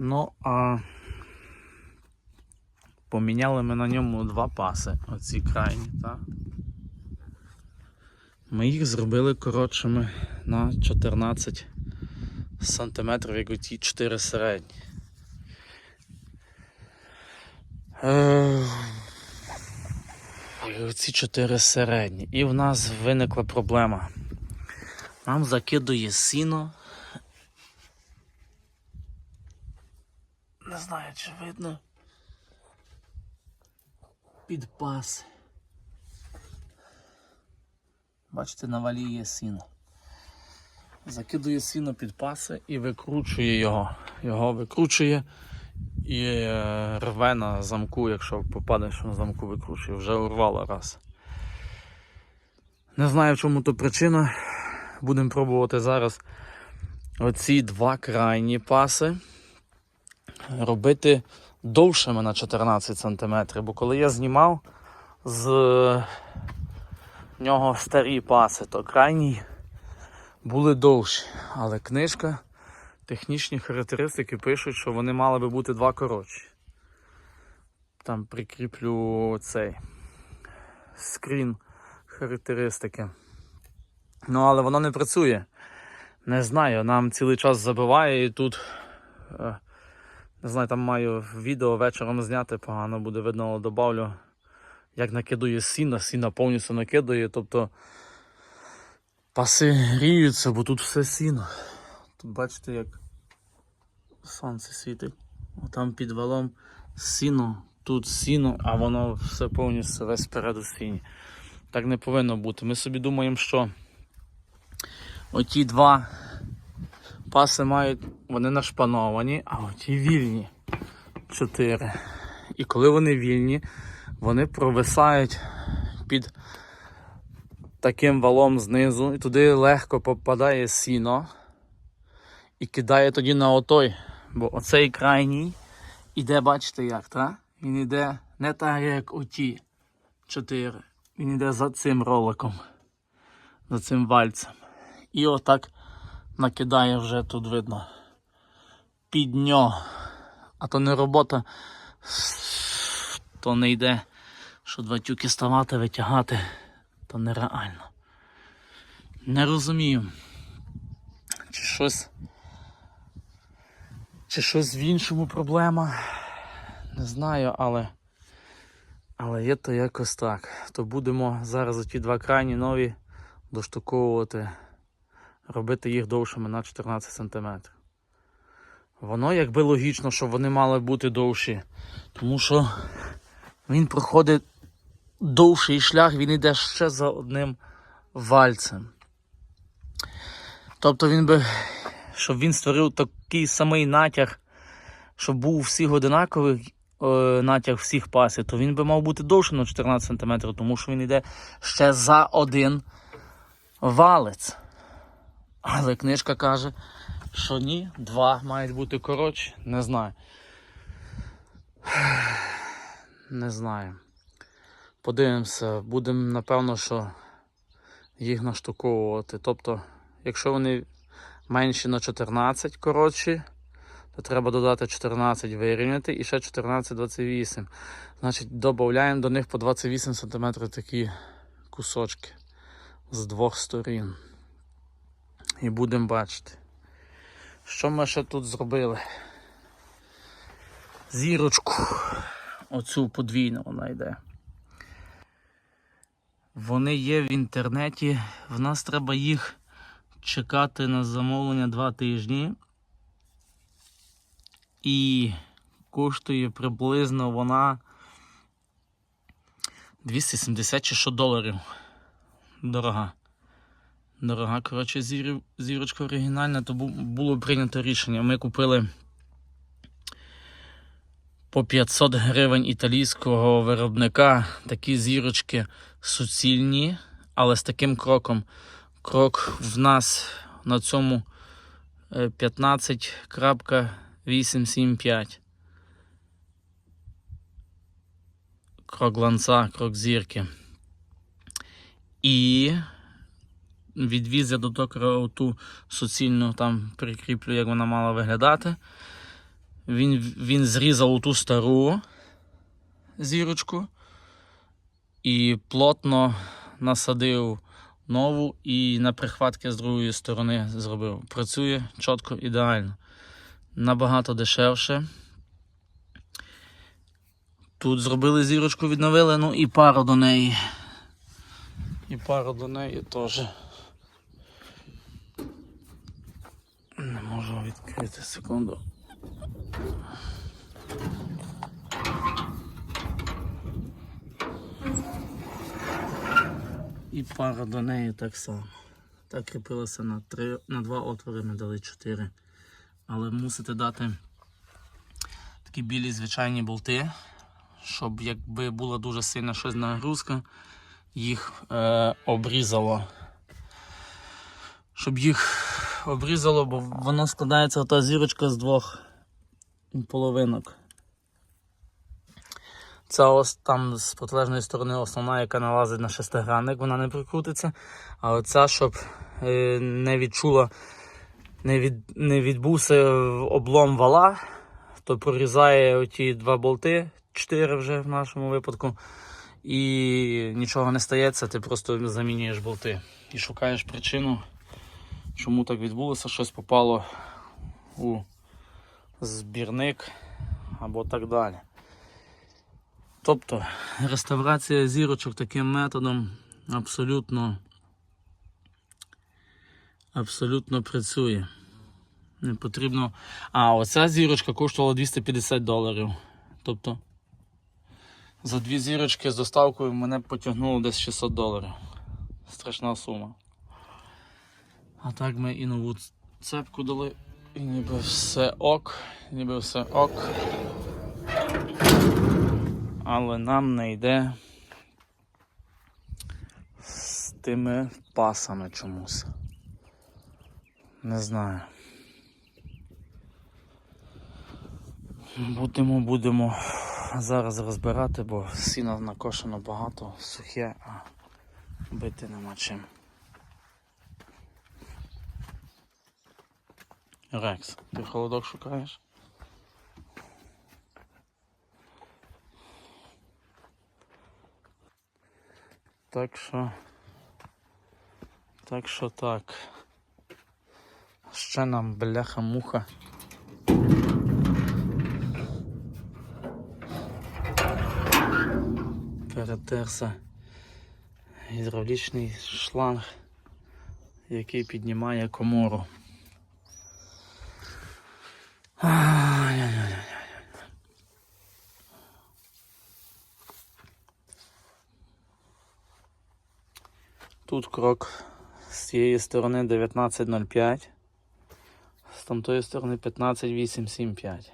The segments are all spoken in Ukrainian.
Ну, а поміняли ми на ньому два паси, оці крайні, так? Ми їх зробили коротшими на 14 сантиметрів, як оті 4 середні. Е, Оці 4 середні. І в нас виникла проблема. Нам закидує сіно. Не знаю, чи видно. Під пас. Бачите, на валі є сіно. Закидує сіно під паси і викручує його. Його викручує і е, рве на замку, якщо попадеш на замку викручує. Вже урвало раз. Не знаю, в чому то причина. Будемо пробувати зараз оці два крайні паси робити довшими на 14 см. Бо коли я знімав з нього старі паси, то крайні були довші. Але книжка, технічні характеристики пишуть, що вони мали би бути два коротші. Там прикріплю цей скрін характеристики. Ну, але воно не працює. Не знаю, нам цілий час забиває і тут. е, Не знаю, там маю відео вечором зняти, погано буде видно, але добавлю, як накидує сіна, сіна повністю накидує, тобто паси гріються, бо тут все сіно. Тут бачите, як сонце світить. Там під валом сіно, тут сіно, а воно все повністю весь спереду сіні. Так не повинно бути. Ми собі думаємо, що оті два паси мають, вони нашпановані, а оті вільні. Чотири. І коли вони вільні, вони провисають під таким валом знизу, і туди легко попадає сіно і кидає тоді на отой. Бо оцей крайній іде, бачите як, та? Він іде не так, як оті чотири. Він іде за цим роликом, за цим вальцем. І отак накидає вже тут видно під нього. А то не робота, то не йде, що два тюки ставати, витягати, то нереально. Не розумію. Чи щось. Чи щось в іншому проблема. Не знаю, але. Але є то якось так. То будемо зараз оті два крайні нові доштуковувати, робити їх довшими на 14 см. Воно якби логічно, що вони мали бути довші. Тому що він проходить довший шлях, він йде ще за одним вальцем. Тобто він би, щоб він створив такий самий натяг, щоб був всіх одинаковий е, натяг всіх пасів, то він би мав бути довше на 14 см, тому що він йде ще за один валець. Але книжка каже, що ні, два мають бути коротші, не знаю. Не знаю. Подивимося, будемо напевно, що їх наштуковувати. Тобто, якщо вони менші на 14 коротші, то треба додати 14 вирівняти і ще 14 28. Значить, додаємо до них по 28 см такі кусочки з двох сторін. І будемо бачити. Що ми ще тут зробили? Зірочку. Оцю подвійну вона йде. Вони є в інтернеті. В нас треба їх чекати на замовлення 2 тижні. І коштує приблизно вона 270 чи що доларів. Дорога. Дорога, коротше, зір... зірочка оригінальна, то було прийнято рішення. Ми купили по 500 гривень італійського виробника такі зірочки суцільні, але з таким кроком. Крок в нас на цьому е, 15.875. Крок ланца, крок зірки. І відвіз я до токара ту суцільну там прикріплю, як вона мала виглядати. Він, він зрізав ту стару зірочку і плотно насадив нову і на прихватки з другої сторони зробив. Працює чітко, ідеально. Набагато дешевше. Тут зробили зірочку, відновили, ну і пару до неї. І пару до неї теж. Не можу відкрити секунду. І пара до неї так само. Так кріпилася на, три, на два отвори, ми дали чотири. Але мусите дати такі білі звичайні болти, щоб якби була дуже сильна щось нагрузка, їх е, обрізало. Щоб їх обрізало, бо воно складається та зірочка з двох половинок. Ця ось там з протилежної сторони основна, яка налазить на шестигранник, вона не прикрутиться. А оця, щоб е, не відчула, не, від, не відбувся облом вала, то прорізає оті два болти, чотири вже в нашому випадку. І нічого не стається, ти просто замінюєш болти. І шукаєш причину, чому так відбулося, щось попало у збірник або так далі. Тобто реставрація зірочок таким методом абсолютно, абсолютно працює. Не потрібно. А, оця зірочка коштувала 250 доларів. Тобто за дві зірочки з доставкою мене потягнуло десь 600 доларів. Страшна сума. А так ми і нову цепку дали, і ніби все ок, ніби все ок але нам не йде з тими пасами чомусь. Не знаю. Будемо, будемо зараз розбирати, бо сіна накошено багато, сухе, а бити нема чим. Рекс, ти холодок шукаєш? Так що. Так що так. Ще нам бляха-муха. Перетерся гідравлічний шланг, який піднімає комору. Тут крок з цієї сторони 19.05, з тамтої сторони 15.875.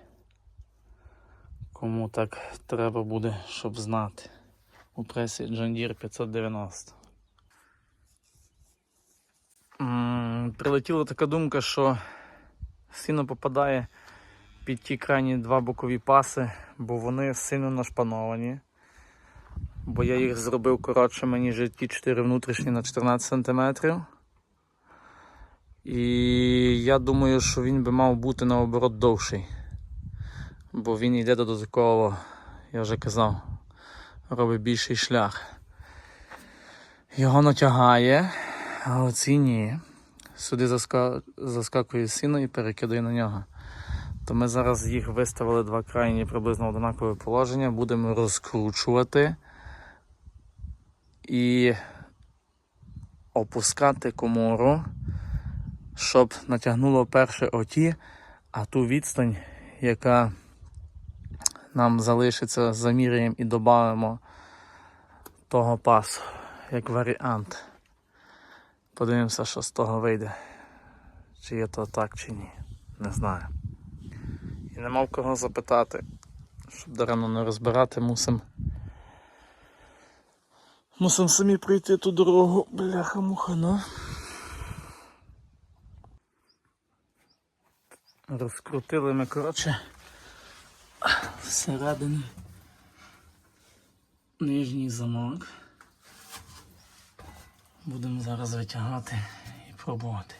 Кому так треба буде, щоб знати. У пресі John Deere 590. М, Прилетіла така думка, що сильно попадає під ті крайні два бокові паси, бо вони сильно нашпановані бо я їх зробив коротшими, ніж ті 4 внутрішні на 14 см. І я думаю, що він би мав бути наоборот довший. Бо він йде додатково, я вже казав, робить більший шлях. Його натягає, а оці ні. Сюди заска... заскакує сіно і перекидає на нього. То ми зараз їх виставили два крайні приблизно однакове положення, будемо розкручувати і опускати комору, щоб натягнуло перше оті, а ту відстань, яка нам залишиться, заміряємо і додамо того пасу, як варіант. Подивимося, що з того вийде. Чи є то так, чи ні. Не знаю. І нема в кого запитати, щоб даремно не розбирати, мусимо Мусимо самі пройти ту дорогу, бляха-муха, ну. Розкрутили ми, коротше, всередині нижній замок. Будемо зараз витягати і пробувати.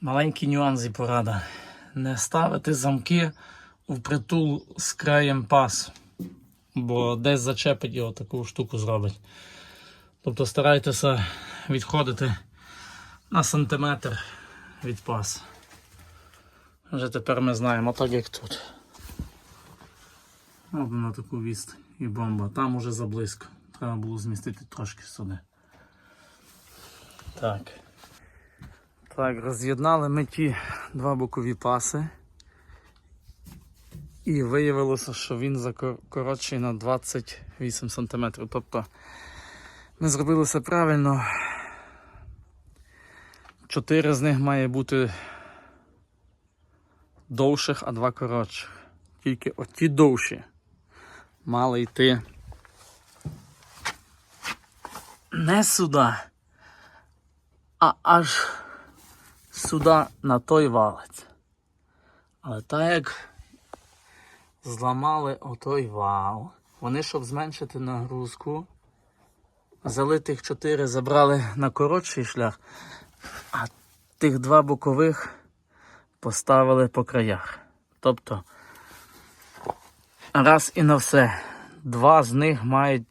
Маленький нюанс і порада. Не ставити замки впритул з краєм пасу, бо десь зачепить його таку штуку зробить. Тобто старайтеся відходити на сантиметр від пасу. Вже тепер ми знаємо, так як тут. От на таку відстань і бомба. Там уже заблизько. Треба було змістити трошки сюди. Так. Так, роз'єднали ми ті два бокові паси. І виявилося, що він закор- коротший на 28 см. Тобто ми зробили все правильно. Чотири з них має бути довших, а два коротших. Тільки оті довші мали йти не сюди, а аж сюди на той валець. Але так як зламали отой вал, вони, щоб зменшити нагрузку, взяли тих чотири, забрали на коротший шлях, а тих два бокових поставили по краях. Тобто, раз і на все, два з них мають.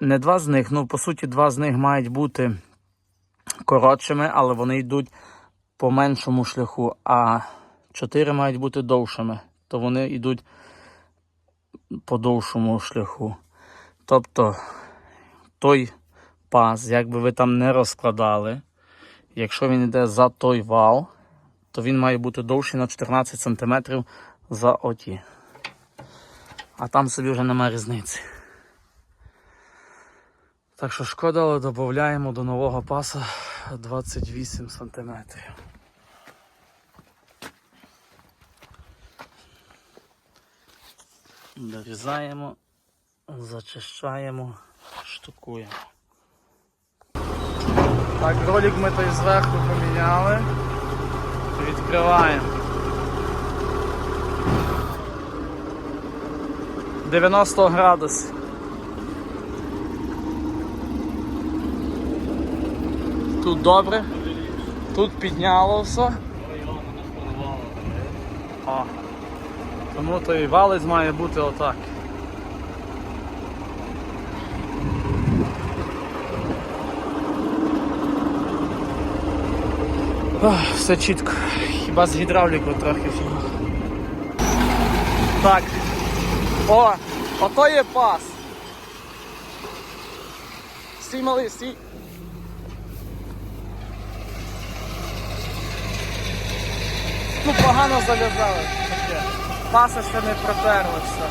Не два з них, ну по суті, два з них мають бути коротшими, але вони йдуть по меншому шляху, а чотири мають бути довшими, то вони йдуть по довшому шляху. Тобто той паз, як би ви там не розкладали, якщо він йде за той вал, то він має бути довший на 14 см за оті. А там собі вже немає різниці. Так що шкода, але додаємо до нового паса 28 см. Дорізаємо, зачищаємо, штукуємо. Так, ролик ми той зверху поміняли. Відкриваємо. 90 градусів. Тут добре. Тут підняло все. О. Тому той валець має бути отак. Ох, все чітко. Хіба з гідравлікою трохи фігня. Так. О! Ото є пас. Стій малий, стій. Ну погано зав'язали ще не приперлися.